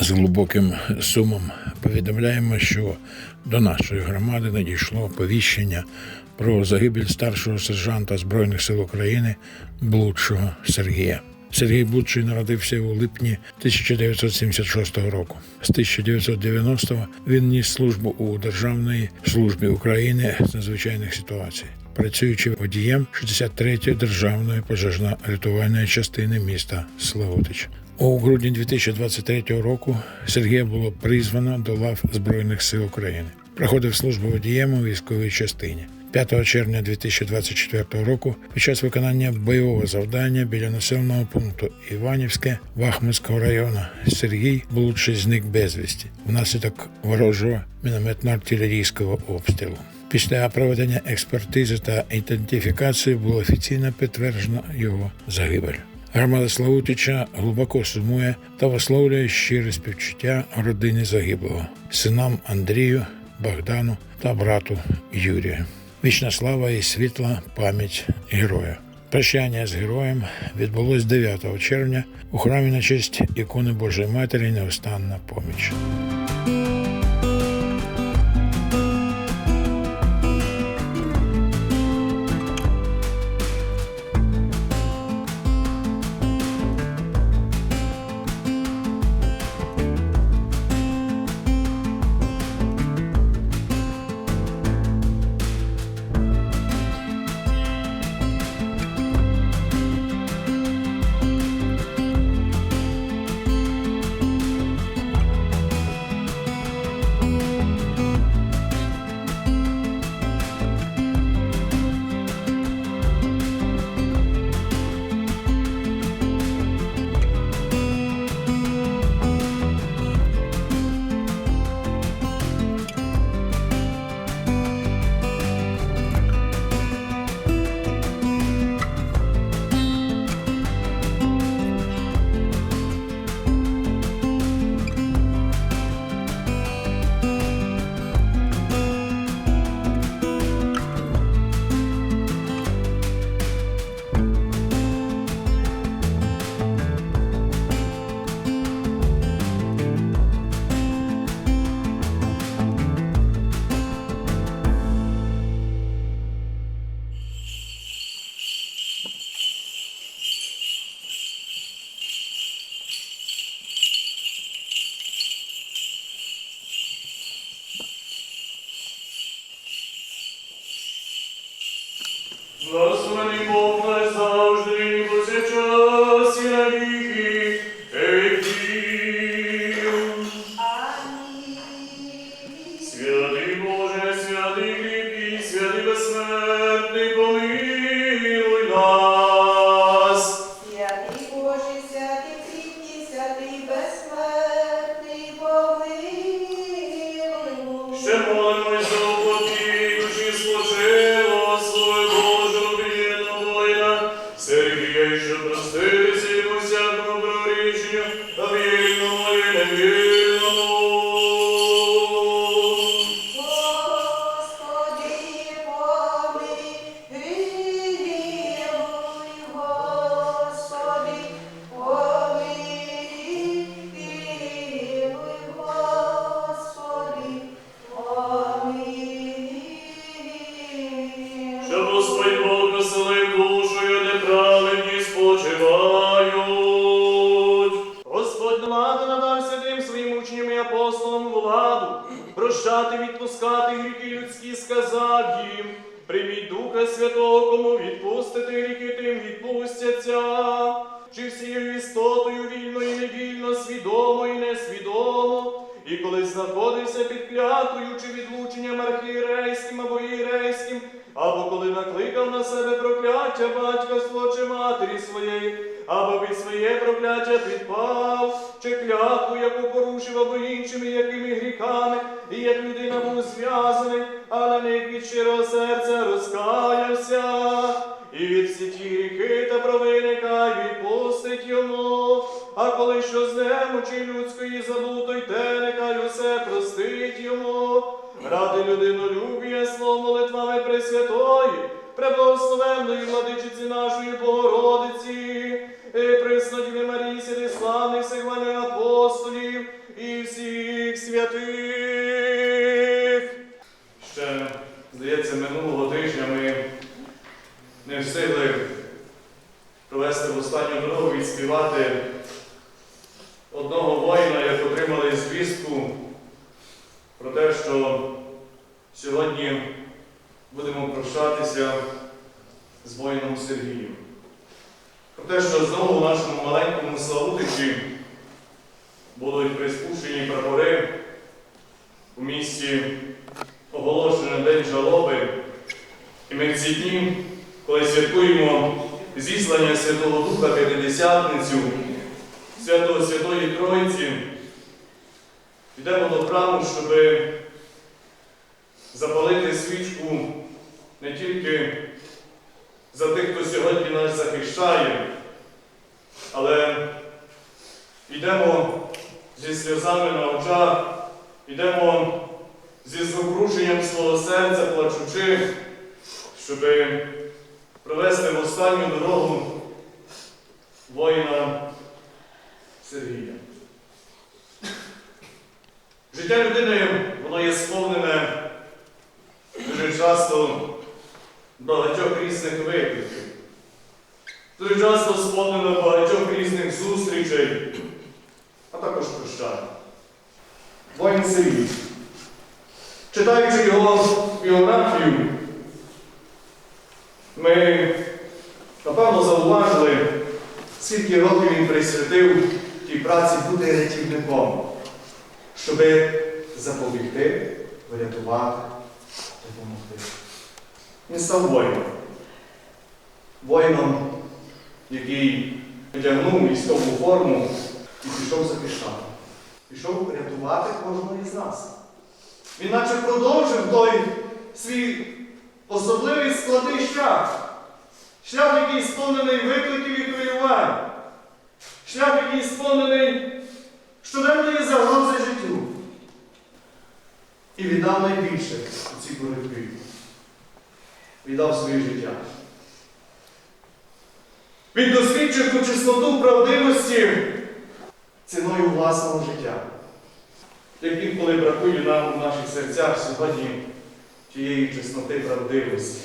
з глибоким сумом повідомляємо, що до нашої громади надійшло оповіщення про загибель старшого сержанта Збройних сил України Блудшого Сергія. Сергій Блудший народився у липні 1976 року. З 1990-го він ніс службу у Державній службі України з надзвичайних ситуацій, працюючи водієм 63-ї державної пожежно-рятувальної частини міста Славутич. У грудні 2023 року Сергія було призвано до лав Збройних сил України. Проходив службу водієм у військовій частині. 5 червня 2024 року під час виконання бойового завдання біля населеного пункту Іванівське Бахмутського району Сергій Блудший зник безвісті внаслідок ворожого мінометно-артилерійського обстрілу. Після проведення експертизи та ідентифікації було офіційно підтверджено його загибель. Громада Славутича глибоко сумує та висловлює щире співчуття родині загиблого, синам Андрію, Богдану та брату Юрію. Вічна слава і світла пам'ять героя. Прощання з героєм відбулось 9 червня у храмі на честь ікони Божої Матері Неостанна поміч. Коли на себе прокляття батька свого чи матері своєї, або від своє прокляття підпав, чи клятву, яку порушив, або іншими якими гріхами, і як людина був зв'язаний, а на них від щирого серця розкаявся, і від всі ті гріхи та провини хай відпустить йому. А коли що з немочі людської забуто, й те нехай усе простить йому. Ради людину людинолюбія, слово молитвами Пресвятої, преблагословенної владичиці нашої Богородиці, і приснодіві Марії, сіди славних всіх ваних апостолів, і всіх святих. Ще, здається, минулого тижня ми не встигли провести в останню дорогу і співати одного воїна, як отримали звістку про те, що сьогодні будемо прощатися з воїном Сергієм. Про те, що знову в нашому маленькому Славутичі будуть приспущені прапори у місті оголошено День жалоби. І ми в ці дні, коли святкуємо зіслання Святого Духа П'ятидесятницю, Святого Святої Тройці, йдемо до храму, щоб запалити свічку не тільки за тих, хто сьогодні нас захищає, але йдемо зі сльозами на очах, йдемо зі зворушенням свого серця, плачучи, щоб провести в останню дорогу воїна Сергія. Життя людини, воно є сповнене дуже часто багатьох різних викликів. Дуже часто сповнено багатьох різних зустрічей, також прощань. Воїн Сергій. Читаючи його біографію, ми напевно зауважили, скільки років він присвятив тій праці бути рятівником, щоб запобігти, врятувати, допомогти. Він став воїном. Воїном, який одягнув військову форму і пішов захищати. Пішов рятувати кожного із нас. Він наче продовжив той свій особливий складний шлях. Шлях, який сповнений викликів і хвилювань. Шлях, який сповнений щоденної загрози життю. І віддав найбільше у цій боротьбі. Віддав своє життя. Він досвідчив ту чесноту правдивості ціною власного життя. Як інколи бракує нам у наших серцях сьогодні тієї чесноти правдивості.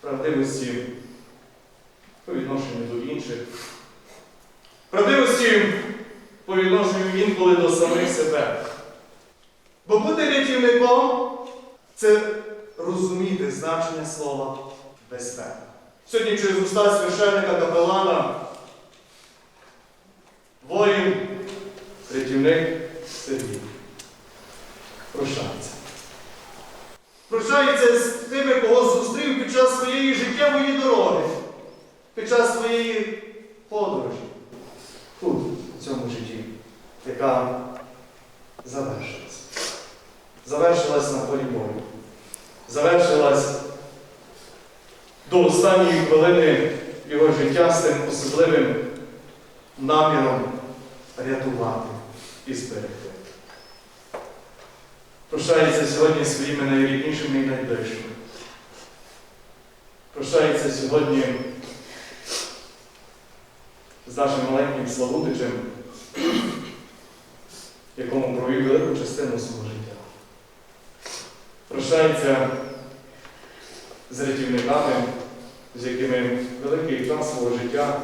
Правдивості по відношенню до інших. Правдивості по відношенню інколи до самих себе. Бо бути рятівником це розуміти значення слова безпека. Сьогодні через уста священника капелана воїн, рятівник Сергій. Прощається. Прощається з тими, кого зустрів під час своєї життєвої дороги, під час своєї подорожі. Тут, в цьому житті, яка завершилась. Завершилась на полі бою. Завершилась до останньої хвилини його життя з тим особливим наміром рятувати і зберегти. Прощається сьогодні своїми найріднішими і найближчими. Прощається сьогодні з нашим маленьким Славутичем, якому провів велику частину свого життя. Прощається з рятівниками, з якими великий час свого життя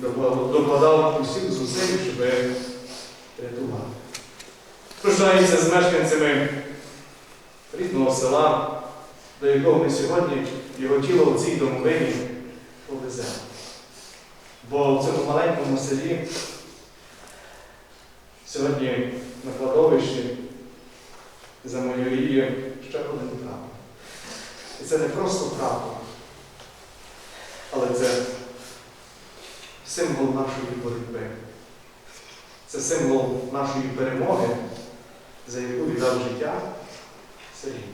докладав усіх зусиль, щоб рятувати. Прощається з мешканцями рідного села, до якого ми сьогодні його тіло в цій домовині повеземо. Бо в цьому маленькому селі сьогодні на кладовищі за замайоріє ще один прапор. І це не просто прапор, але це символ нашої боротьби. Це символ нашої перемоги, за яку віддав життя Сергій.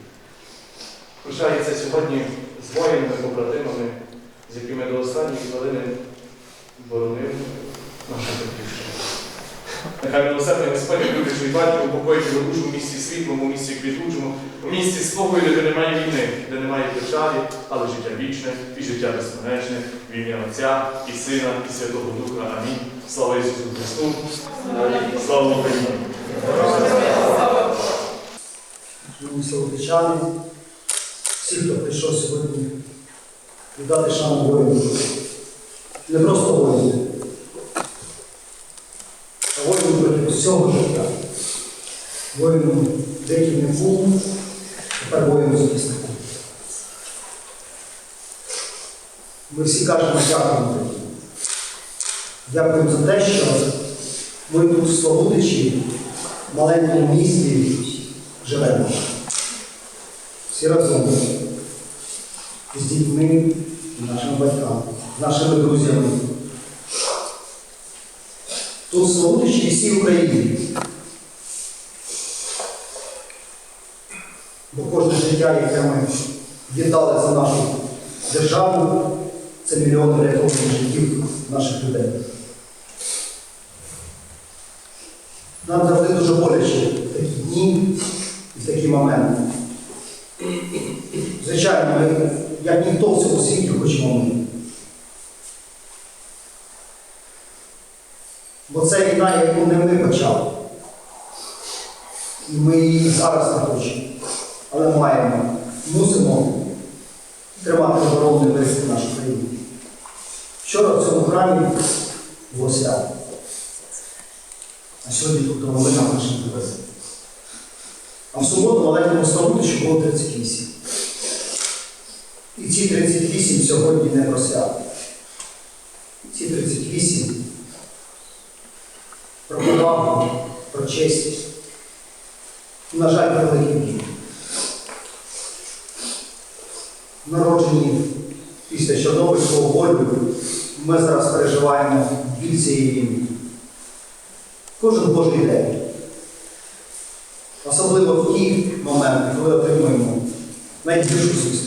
Прощається сьогодні з воїнами, побратимами, з якими до останньої хвилини боронив нашу батьківщину. Нехай милосердний Господь, люблячий батько, упокоїть його душу в місті світлому, в місті квітучому, у місті спокою, де немає війни, де немає печалі, але життя вічне і життя безконечне, в ім'я Отця і Сина, і Святого Духа. Амінь. Слава Ісусу Христу! Слава Україні! Солодичани, всі, хто прийшов сьогодні віддати шану воїну. Не просто воїну, а воїну проти всього життя. Воїну рятівнику, тепер воїну захиснику. Ми всі кажемо дякуємо тобі. Дякуємо за те, що ми тут в Славутичі, в маленькому місті, живемо. Всі разом з дітьми, нашими батьками, нашими друзями. Тут в Славутичі і всій Україні. Бо кожне життя, яке ми віддали за нашу державу, це мільйони врятованих життів наших людей. Нам завжди дуже боляче такі дні і такі моменти. Звичайно, ми, як ніхто в цьому світі, хочемо ми. Бо це війна, яку не ми почали. І ми її зараз не хочемо. Але маємо, мусимо тримати оборонний весь в нашій країні. Вчора в цьому храмі було свято. А сьогодні тут новина нашим привезли. А в суботу маленькому Славутичу було 38. І ці 38 сьогодні не про свято. Ці 38 про повагу, про честь. На жаль, про великий біль. Народжені після Чорнобильського болю ми зараз переживаємо біль цієї війни. Кожен Божий день. Особливо в ті моменти, коли отримуємо найбільшу зустріч.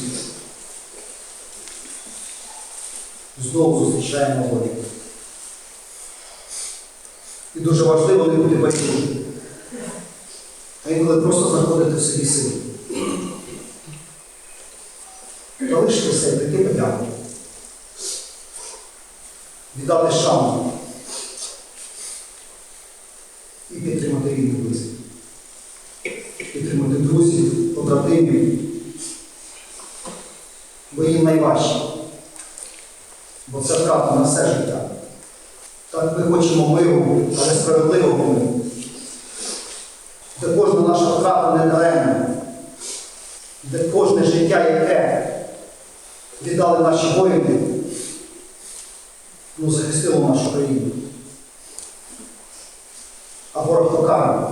Знову зустрічаємо волі. І дуже важливо не бути байдужим, а інколи просто знаходити в собі сили. Залишити все таки подяку. Віддати шану і підтримати рідних близьких. Підтримати друзів, побратимів, бо їм найважче. Бо це втрата на все життя. Так ми хочемо миру, але справедливого миру. Де кожна наша втрата не даремна, де кожне життя, яке віддали наші воїни, ну, захистило нашу країну. А ворог покараний.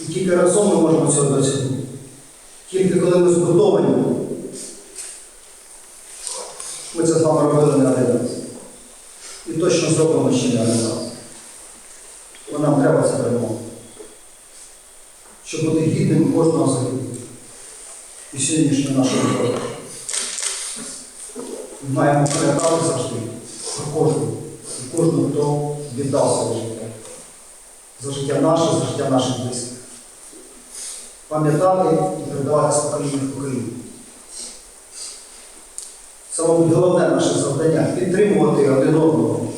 І тільки разом ми можемо цього досягнути. Тільки коли ми згуртовані, ми це з вами робили не один раз. І точно зробимо ще не один раз. Бо нам треба це перемога. Щоб бути гідним кожного загиблого. І сьогоднішнього нашого року. Маємо пам'ятати завжди про кожного. І кожного, хто віддав своє життя. За життя наше, за життя наших близьких. Пам'ятати і передавати з покоління в покоління. Це, мабуть, головне наше завдання підтримувати один одного,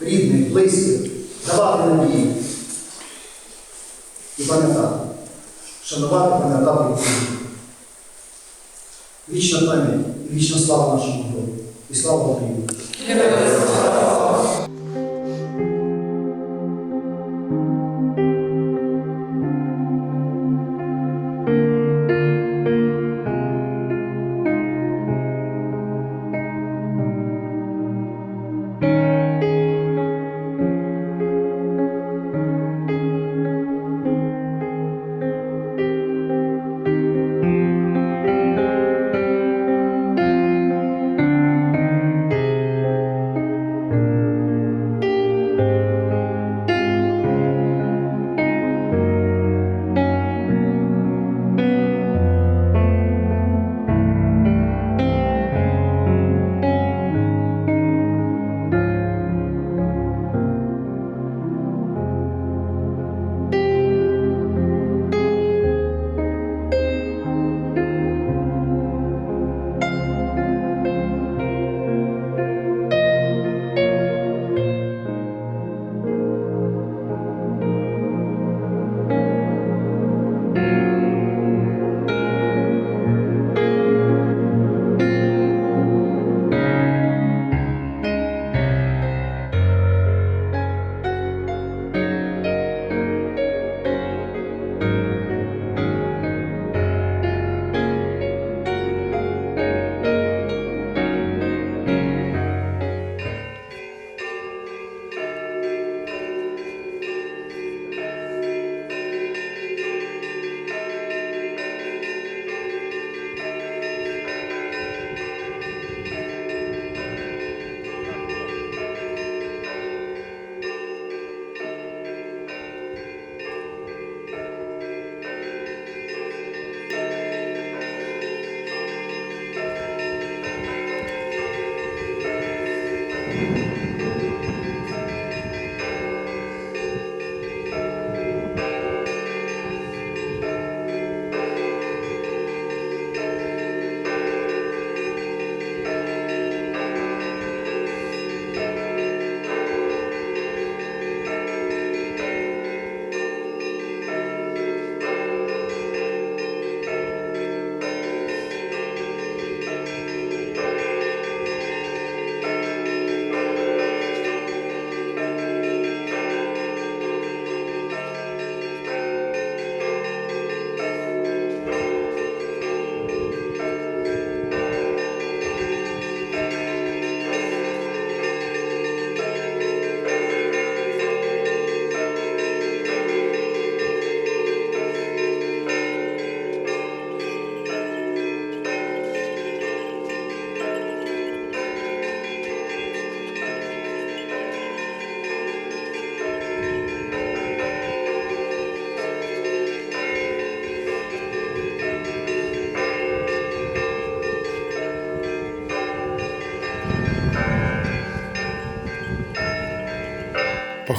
рідних, близьких, давати надію. І пам'ятати. Шанувати, пам'ятати. Вічна пам'ять вічна слава нашому Богу. І слава Україні!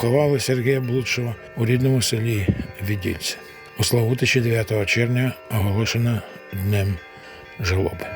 Поховали Сергія Блудшого у рідному селі Відільце. У Славутичі 9 червня оголошено Днем жалоби.